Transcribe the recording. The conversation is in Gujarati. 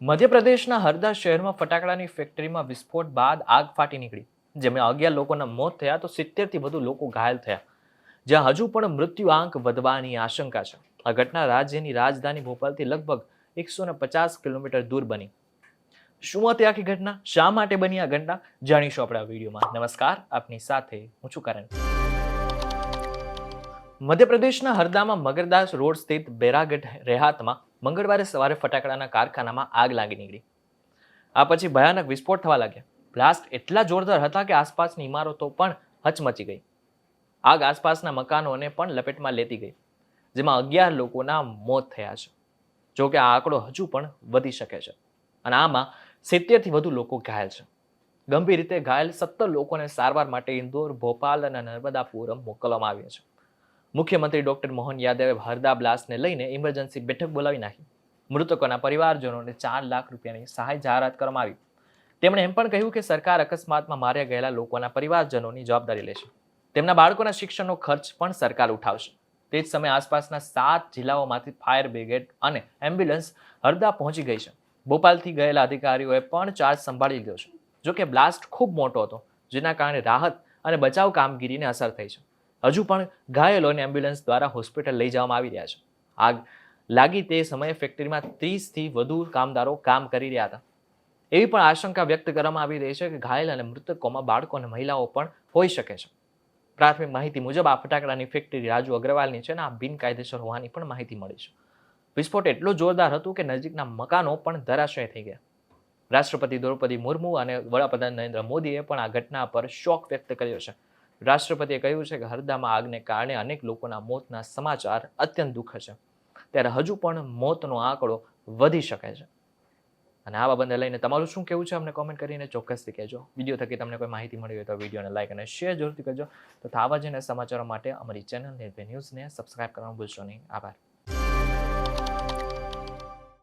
મધ્યપ્રદેશના હરદા શહેરમાં ફટાકડાની ફેક્ટરીમાં વિસ્ફોટ બાદ આગ ફાટી નીકળી. જેમાં અગિયાર લોકોના મોત થયા તો સિત્તેરથી વધુ લોકો ઘાયલ થયા. જ્યાં હજુ પણ મૃત્યુ આંક વધવાની આશંકા છે. આ ઘટના રાજ્યની રાજધાની ભોપાલથી લગભગ એકસો પચાસ કિલોમીટર દૂર બની. શું હતી આખી ઘટના? શા માટે બની આ ઘટના? જાણીશું આપણે વિડીયોમાં. નમસ્કાર. આપની સાથે હું છું કરણ. મધ્યપ્રદેશના હરદામાં મગરદાસ રોડ સ્થિત બેરાગઢ રેહાતમાં મંગળવારે સવારે ફટાકડાના કારખાનામાં આગ લાગી નીકળી. આ પછી ભયાનક વિસ્ફોટ થવા લાગ્યા. બ્લાસ્ટ એટલા જોરદાર હતા કે આસપાસની ઇમારતો પણ હચમચી ગઈ. આગ આસપાસના મકાનોને પણ લપેટમાં લેતી ગઈ, જેમાં અગિયાર લોકોના મોત થયા છે. જો કે આ આંકડો હજુ પણ વધી શકે છે અને આમાં સિત્તેરથી વધુ લોકો ઘાયલ છે. ગંભીર રીતે ઘાયલ સત્તર લોકોને સારવાર માટે ઇન્દોર, ભોપાલ અને નર્મદાપુરમ મોકલવામાં આવ્યા છે. મુખ્યમંત્રી ડોક્ટર મોહન યાદવે હરદા બ્લાસ્ટને લઈને ઇમરજન્સી બેઠક બોલાવી નાખી. મૃતકોના પરિવારજનોને ચાર લાખ રૂપિયાની સહાય જાહેરાત કરવામાં આવી. તેમણે એમ પણ કહ્યું કે સરકાર અકસ્માતમાં માર્યા ગયેલા લોકોના પરિવારજનોની જવાબદારી લેશે. તેમના બાળકોના શિક્ષણનો ખર્ચ પણ સરકાર ઉઠાવશે. તે જ સમયે આસપાસના સાત જિલ્લાઓમાંથી ફાયર બ્રિગેડ અને એમ્બ્યુલન્સ હરદા પહોંચી ગઈ છે. ભોપાલથી ગયેલા અધિકારીઓએ પણ ચાર્જ સંભાળી લીધો છે. જોકે બ્લાસ્ટ ખૂબ મોટો હતો, જેના કારણે રાહત અને બચાવ કામગીરીને અસર થઈ છે. હજુ પણ ઘાયલોને એમ્બ્યુલન્સ દ્વારા હોસ્પિટલ લઈ જવામાં આવી રહ્યા છે. આગ લાગી તે સમયે ફેક્ટરીમાં ત્રીસથી વધુ કામદારો કામ કરી રહ્યા હતા. એવી પણ આશંકા વ્યક્ત કરવામાં આવી રહી છે કે ઘાયલ અને મૃતકોમાં બાળકો અને મહિલાઓ પણ હોઈ શકે છે. પ્રાથમિક માહિતી મુજબ આ ફટાકડાની ફેક્ટરી રાજુ અગ્રવાલની છે અને આ બિનકાયદેસર હોવાની પણ માહિતી મળી છે. વિસ્ફોટ એટલો જોરદાર હતો કે નજીકના મકાનો પણ ધરાશય થઈ ગયા. રાષ્ટ્રપતિ દ્રૌપદી મુર્મુ અને વડાપ્રધાન નરેન્દ્ર મોદીએ પણ આ ઘટના પર શોક વ્યક્ત કર્યો છે. રાષ્ટ્રપતિએ કહ્યું છે કે હરદામાં આગને કારણે અનેક લોકોના મોતના સમાચાર અત્યંત દુઃખ છે. ત્યારે હજુ પણ મોતનો આંકડો વધી શકે છે. અને આ બાબતને લઈને તમારું શું કહેવું છે અમને કોમેન્ટ કરીને ચોક્કસથી કહેજો. વીડિયો થકી તમને કોઈ માહિતી મળી હોય તો વિડીયોને લાઈક અને શેર જરૂરથી કરજો. તથા આવા જ સમાચારો માટે અમારી ચેનલ નિર્ભય ન્યૂઝને સબસ્ક્રાઇબ કરવાનું ભૂલશો નહીં. આભાર.